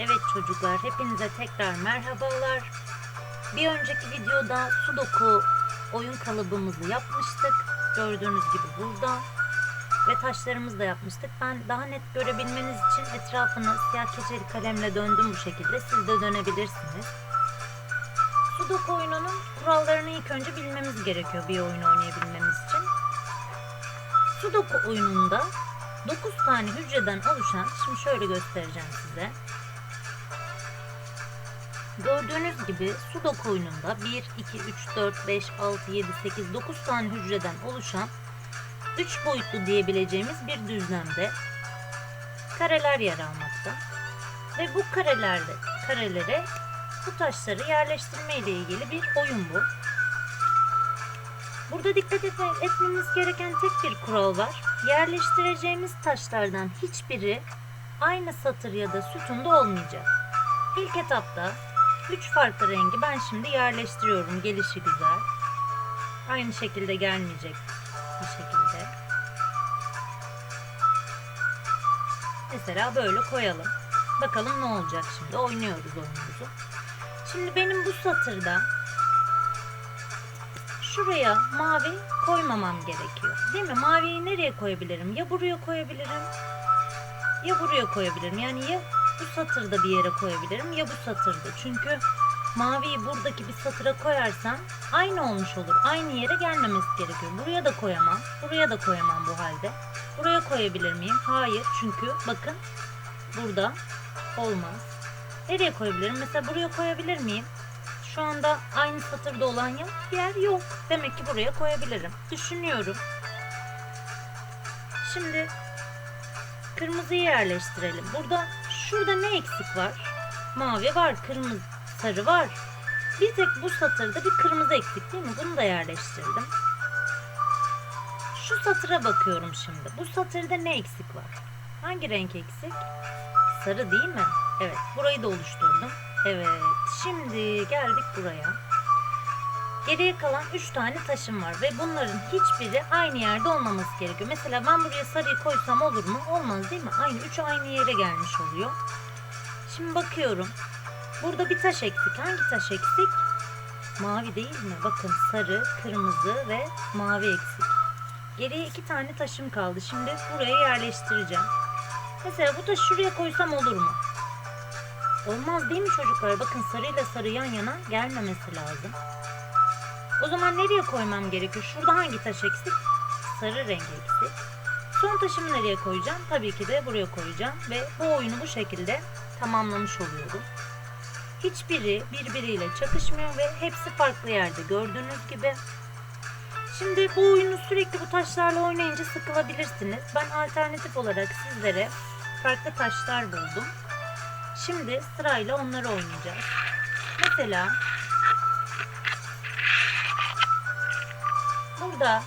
Evet çocuklar, hepinize tekrar merhabalar. Bir önceki videoda sudoku oyun kalıbımızı yapmıştık. Gördüğünüz gibi burada. Ve taşlarımızı da yapmıştık. Ben daha net görebilmeniz için etrafını siyah keçeli kalemle döndüm bu şekilde. Siz de dönebilirsiniz. Sudoku oyununun kurallarını ilk önce bilmemiz gerekiyor bir oyun oynayabilmemiz için. Sudoku oyununda 9 tane hücreden oluşan, şimdi şöyle göstereceğim size. Gördüğünüz gibi Sudoku oyununda 1, 2, 3, 4, 5, 6, 7, 8, 9 tane hücreden oluşan 3 boyutlu diyebileceğimiz bir düzlemde kareler yer almakta. Ve bu karelerde, karelere bu taşları yerleştirme ile ilgili bir oyun bu. Burada dikkat etme- etmemiz gereken tek bir kural var. Yerleştireceğimiz taşlardan hiçbiri aynı satır ya da sütunda olmayacak. İlk etapta 3 farklı rengi ben şimdi yerleştiriyorum. Gelişi güzel. Aynı şekilde gelmeyecek bir şekilde. Mesela böyle koyalım. Bakalım ne olacak şimdi. Oynuyoruz oyunumuzu. Şimdi benim bu satırda şuraya mavi koymamam gerekiyor. Değil mi? Maviyi nereye koyabilirim? Ya buraya koyabilirim ya buraya koyabilirim. Yani ya bu satırda bir yere koyabilirim ya bu satırda. Çünkü maviyi buradaki bir satıra koyarsam aynı olmuş olur. Aynı yere gelmemesi gerekiyor. Buraya da koyamam. Buraya da koyamam bu halde. Buraya koyabilir miyim? Hayır. Çünkü bakın burada olmaz. Nereye koyabilirim? Mesela buraya koyabilir miyim? Şu anda aynı satırda olan yer, yer yok. Demek ki buraya koyabilirim. Düşünüyorum. Şimdi kırmızıyı yerleştirelim. Burada şurada ne eksik var? Mavi var, kırmızı, sarı var. Bir tek bu satırda bir kırmızı eksik değil mi? Bunu da yerleştirdim. Şu satıra bakıyorum şimdi. Bu satırda ne eksik var? Hangi renk eksik? Sarı değil mi? Evet, burayı da oluşturdum. Evet, şimdi geldik buraya. Geriye kalan 3 tane taşım var ve bunların hiçbiri aynı yerde olmaması gerekiyor. Mesela ben buraya sarıyı koysam olur mu? Olmaz değil mi? Aynı üçü aynı yere gelmiş oluyor. Şimdi bakıyorum. Burada bir taş eksik. Hangi taş eksik? Mavi değil mi? Bakın sarı, kırmızı ve mavi eksik. Geriye iki tane taşım kaldı. Şimdi buraya yerleştireceğim. Mesela bu taşı şuraya koysam olur mu? Olmaz değil mi çocuklar? Bakın sarıyla sarı yan yana gelmemesi lazım. O zaman nereye koymam gerekiyor? Şurada hangi taş eksik? Sarı renk eksik. Son taşımı nereye koyacağım? Tabii ki de buraya koyacağım ve bu oyunu bu şekilde tamamlamış oluyorum. Hiçbiri birbiriyle çakışmıyor ve hepsi farklı yerde gördüğünüz gibi. Şimdi bu oyunu sürekli bu taşlarla oynayınca sıkılabilirsiniz. Ben alternatif olarak sizlere farklı taşlar buldum. Şimdi sırayla onları oynayacağız. Mesela burada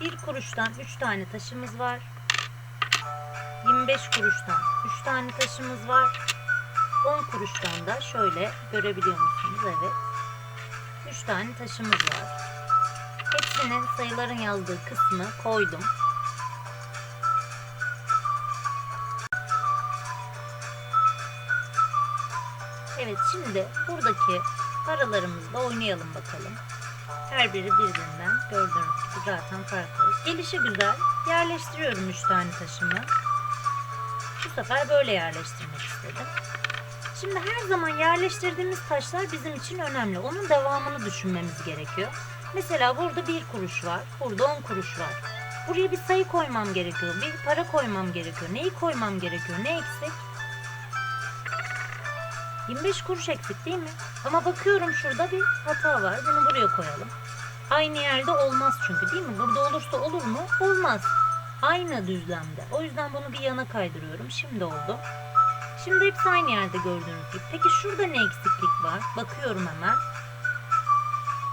bir kuruştan 3 tane taşımız var. 25 kuruştan 3 tane taşımız var. 10 kuruştan da şöyle görebiliyor musunuz? Evet. 3 tane taşımız var. Hepsinin sayıların yazdığı kısmı koydum. Evet şimdi buradaki paralarımızla oynayalım bakalım. Her biri birbirinden gördüğünüz gibi zaten farklı. Gelişi güzel. Yerleştiriyorum 3 tane taşımı. Bu sefer böyle yerleştirmek istedim. Şimdi her zaman yerleştirdiğimiz taşlar bizim için önemli. Onun devamını düşünmemiz gerekiyor. Mesela burada bir kuruş var. Burada 10 kuruş var. Buraya bir sayı koymam gerekiyor. Bir para koymam gerekiyor. Neyi koymam gerekiyor? Ne eksik? 25 kuruş eksik değil mi? Ama bakıyorum şurada bir hata var. Bunu buraya koyalım. Aynı yerde olmaz çünkü değil mi? Burada olursa olur mu? Olmaz. Aynı düzlemde. O yüzden bunu bir yana kaydırıyorum. Şimdi oldu. Şimdi hepsi aynı yerde gördüğünüz gibi. Peki şurada ne eksiklik var? Bakıyorum hemen.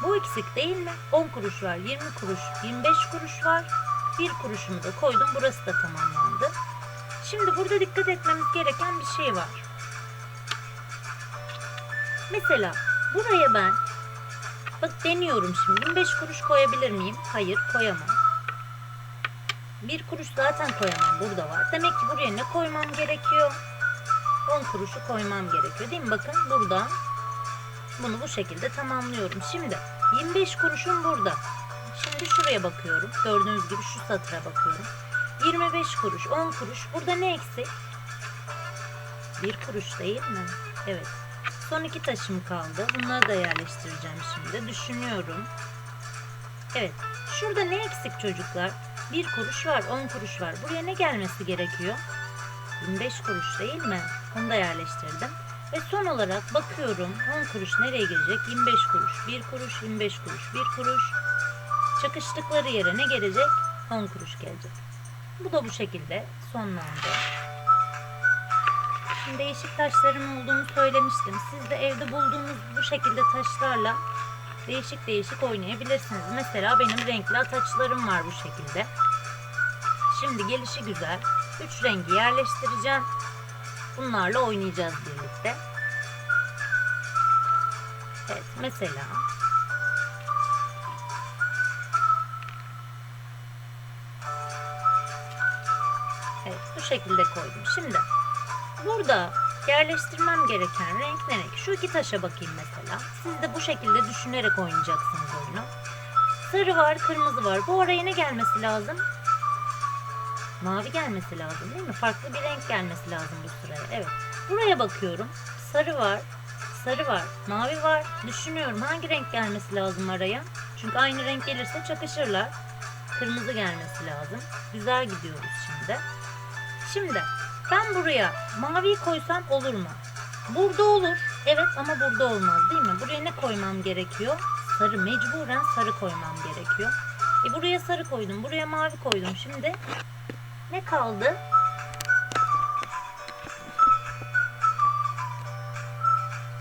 Bu eksik değil mi? 10 kuruş var, 20 kuruş, 25 kuruş var. 1 kuruşumu da koydum. Burası da tamamlandı. Şimdi burada dikkat etmemiz gereken bir şey var. Mesela buraya ben bak deniyorum şimdi 25 kuruş koyabilir miyim? Hayır koyamam. Bir kuruş zaten koyamam burada var. Demek ki buraya ne koymam gerekiyor? 10 kuruşu koymam gerekiyor değil mi? Bakın burada bunu bu şekilde tamamlıyorum. Şimdi 25 kuruşum burada. Şimdi şuraya bakıyorum. Gördüğünüz gibi şu satıra bakıyorum. 25 kuruş, 10 kuruş. Burada ne eksik? 1 kuruş değil mi? Evet. Son iki taşım kaldı. Bunları da yerleştireceğim şimdi. Düşünüyorum. Evet. Şurada ne eksik çocuklar? 1 kuruş var, 10 kuruş var. Buraya ne gelmesi gerekiyor? 25 kuruş değil mi? Onu da yerleştirdim. Ve son olarak bakıyorum 10 kuruş nereye girecek? 25 kuruş, 1 kuruş, 25 kuruş, 1 kuruş. Çakıştıkları yere ne gelecek? 10 kuruş gelecek. Bu da bu şekilde sonlandı. Şimdi değişik taşlarım olduğunu söylemiştim. Siz de evde bulduğunuz bu şekilde taşlarla değişik değişik oynayabilirsiniz. Mesela benim renkli ataçlarım var bu şekilde. Şimdi gelişi güzel. Üç rengi yerleştireceğim. Bunlarla oynayacağız birlikte. Evet mesela Evet bu şekilde koydum. Şimdi burada yerleştirmem gereken renk ne renk? Şu iki taşa bakayım mesela. Siz de bu şekilde düşünerek oynayacaksınız oyunu. Sarı var, kırmızı var. Bu araya ne gelmesi lazım? Mavi gelmesi lazım değil mi? Farklı bir renk gelmesi lazım bu sıraya. Evet. Buraya bakıyorum. Sarı var. Sarı var. Mavi var. Düşünüyorum hangi renk gelmesi lazım araya? Çünkü aynı renk gelirse çakışırlar. Kırmızı gelmesi lazım. Güzel gidiyoruz şimdi. Şimdi ben buraya maviyi koysam olur mu? Burada olur. Evet ama burada olmaz değil mi? Buraya ne koymam gerekiyor? Sarı. Mecburen sarı koymam gerekiyor. E buraya sarı koydum. Buraya mavi koydum. Şimdi ne kaldı?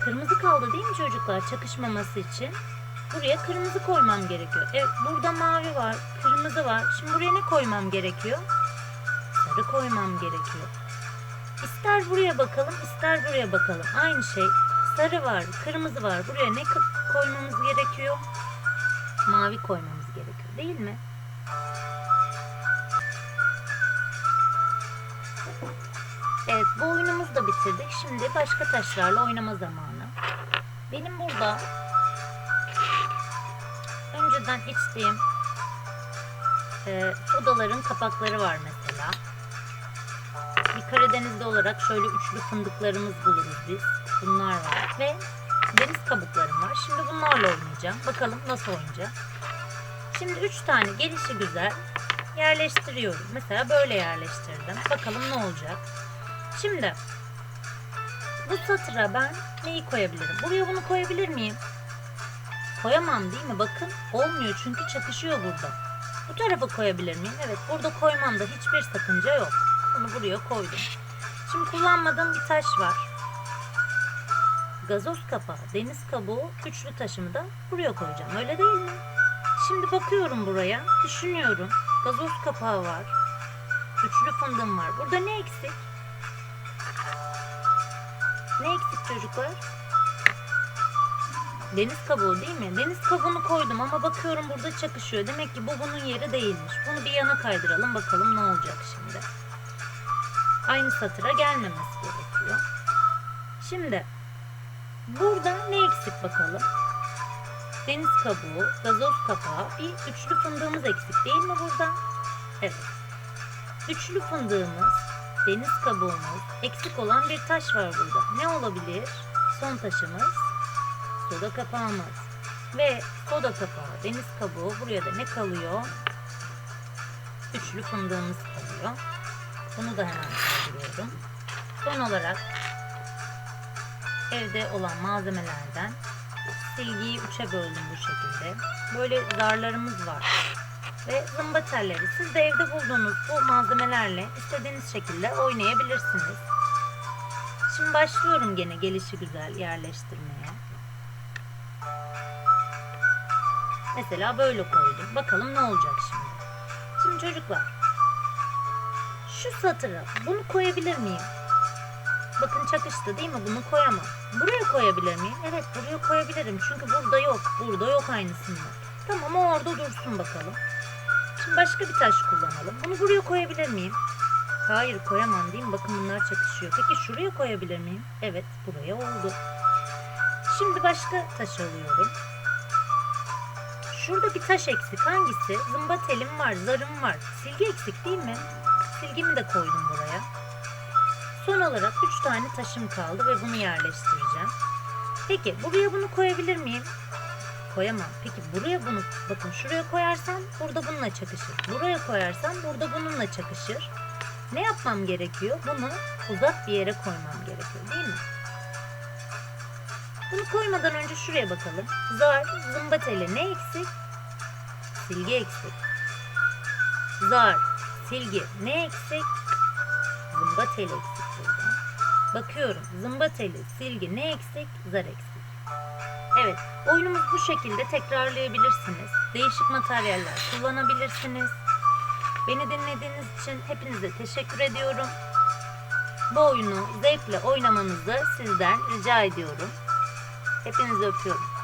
Kırmızı kaldı değil mi çocuklar çakışmaması için? Buraya kırmızı koymam gerekiyor. Evet burada mavi var, kırmızı var. Şimdi buraya ne koymam gerekiyor? Sarı koymam gerekiyor. İster buraya bakalım, ister buraya bakalım. Aynı şey. Sarı var, kırmızı var. Buraya ne koymamız gerekiyor? Mavi koymamız gerekiyor değil mi? Evet bu oyunumuzu da bitirdik. Şimdi başka taşlarla oynama zamanı. Benim burada önceden içtiğim e, sodaların kapakları var mesela. Bir Karadenizli olarak şöyle üçlü fındıklarımız buluruz biz. Bunlar var ve deniz kabuklarım var. Şimdi bunlarla oynayacağım. Bakalım nasıl oynayacağım. Şimdi üç tane gelişi güzel yerleştiriyorum. Mesela böyle yerleştirdim. Bakalım ne olacak. Şimdi bu satıra ben neyi koyabilirim? Buraya bunu koyabilir miyim? Koyamam değil mi? Bakın olmuyor çünkü çakışıyor burada. Bu tarafa koyabilir miyim? Evet burada koymamda hiçbir sakınca yok. Bunu buraya koydum. Şimdi kullanmadığım bir taş var. Gazoz kapağı, deniz kabuğu, üçlü taşımı da buraya koyacağım. Öyle değil mi? Şimdi bakıyorum buraya, düşünüyorum. Gazoz kapağı var. Üçlü fındığım var. Burada ne eksik? Ne eksik çocuklar? Deniz kabuğu değil mi? Deniz kabuğunu koydum ama bakıyorum burada çakışıyor. Demek ki bu bunun yeri değilmiş. Bunu bir yana kaydıralım bakalım ne olacak şimdi. Aynı satıra gelmemesi gerekiyor. Şimdi burada ne eksik bakalım? Deniz kabuğu, gazoz kapağı, bir üçlü fındığımız eksik değil mi burada? Evet. Üçlü fındığımız, deniz kabuğumuz, eksik olan bir taş var burada. Ne olabilir? Son taşımız soda kapağımız. Ve soda kapağı, deniz kabuğu buraya da ne kalıyor? Üçlü fındığımız kalıyor. Bunu da hemen kaldırıyorum. Son olarak evde olan malzemelerden silgiyi üçe böldüm bu şekilde. Böyle zarlarımız var. Ve zımba telleri. Siz de evde bulduğunuz bu malzemelerle istediğiniz şekilde oynayabilirsiniz. Şimdi başlıyorum gene gelişi güzel yerleştirmeye. Mesela böyle koydum. Bakalım ne olacak şimdi. Şimdi çocuklar. Şu satıra bunu koyabilir miyim? Bakın çakıştı değil mi? Bunu koyamam. Buraya koyabilir miyim? Evet buraya koyabilirim. Çünkü burada yok. Burada yok aynısından. Tamam o orada dursun bakalım. Şimdi başka bir taş kullanalım. Bunu buraya koyabilir miyim? Hayır koyamam değil mi? Bakın bunlar çakışıyor. Peki şuraya koyabilir miyim? Evet buraya oldu. Şimdi başka taş alıyorum. Şurada bir taş eksik. Hangisi? Zımba telim var, zarım var. Silgi eksik değil mi? Silgimi de koydum buraya. Son olarak 3 tane taşım kaldı ve bunu yerleştireceğim. Peki buraya bunu koyabilir miyim? Koyamam. Peki buraya bunu bakın şuraya koyarsam burada bununla çakışır. Buraya koyarsam burada bununla çakışır. Ne yapmam gerekiyor? Bunu uzak bir yere koymam gerekiyor değil mi? Bunu koymadan önce şuraya bakalım. Zar, zımba teli ne eksik? Silgi eksik. Zar, silgi ne eksik? Zımba teli eksik burada. Bakıyorum. Zımba teli, silgi ne eksik? Zar eksik. Evet, oyunumuz bu şekilde tekrarlayabilirsiniz. Değişik materyaller kullanabilirsiniz. Beni dinlediğiniz için hepinize teşekkür ediyorum. Bu oyunu zevkle oynamanızı sizden rica ediyorum. Hepinizi öpüyorum.